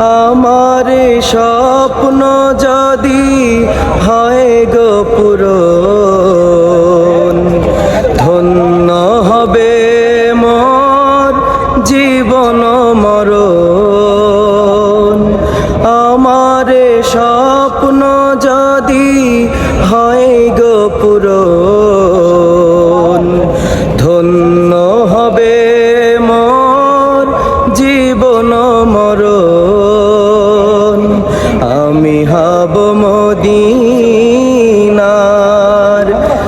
আমার স্বপ্ন যদি হয় গো ধন্য হবে মর জীবন মরণ। আমার স্বপ্ন যদি হয় গো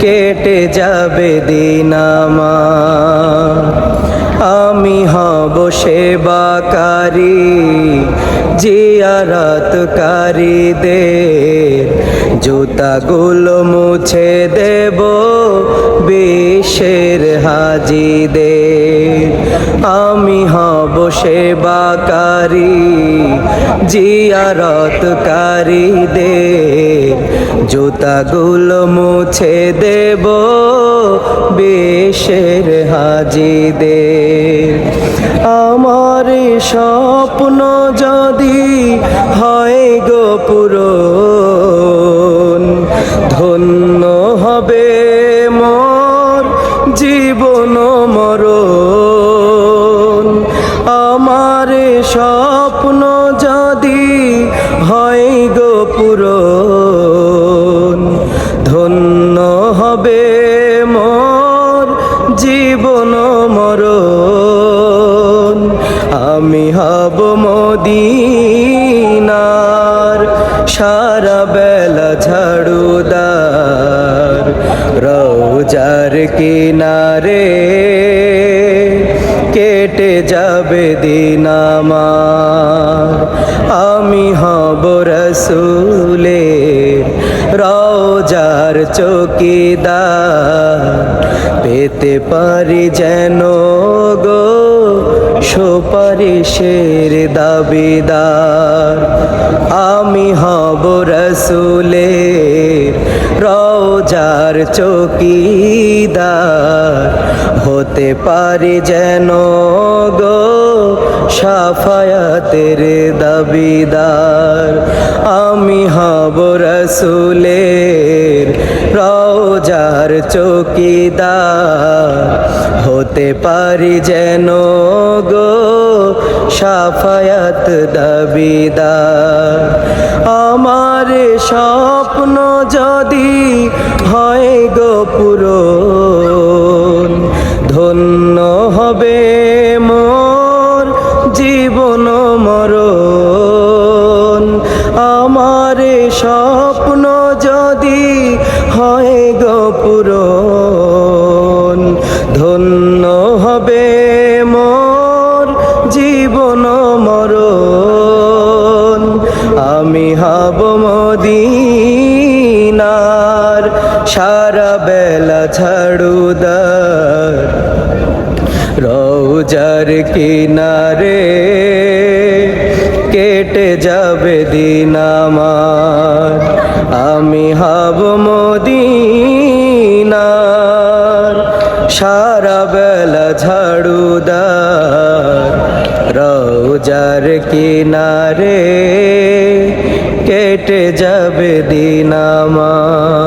কেটে যাবে দিন আমার। আমি হব সেবাকারী। জিয়ারাতকারীদের জুতাগুলো মুছে দেব বিশ্বের হাজিদের। আমি হব সেবাকারী জিয়ারতকারীদের জুতাগুলো মুছে দেব বিশ্বের হাজিদের। আমার স্বপ্ন যদি হয় গো পূরণ ধন্য হবে মোর জীবন মরণ। আমার স্বপ্ন যদি হয় গো পূরণ ধন্য হবে মোর জীবন মরণ। আমি হব মদিনার ঝাড়ুদার রোজার কিনারে কেটে যাবে দিন আমার। আমি হব রসুলের রোজার চৌকিদার। পেতে পারি যেন গো সুপারিশের দাবিদার। আমি হব রসুলের রোজার চৌকিদার। হতে পারি যেন গো সাফায়াতের দাবিদার। আমি হব রসুলের রোজার চৌকিদার হতে পারি যেন গো সাফায়াত দাবিদা আমার স্বপ্ন যদি হয় গো পুরো ধন্য হবে হয় গো ধন্য হবে মোর জীবন মরণ। আমি হব মদিনার সারা বেলা ঝাড়ুদার। রোজার কিনারে কেটে যাবে দিন আমার। আমি হব বেলা ঝাড়ুদার রৌজার কিনারে কেটে যাবে দিন আমার।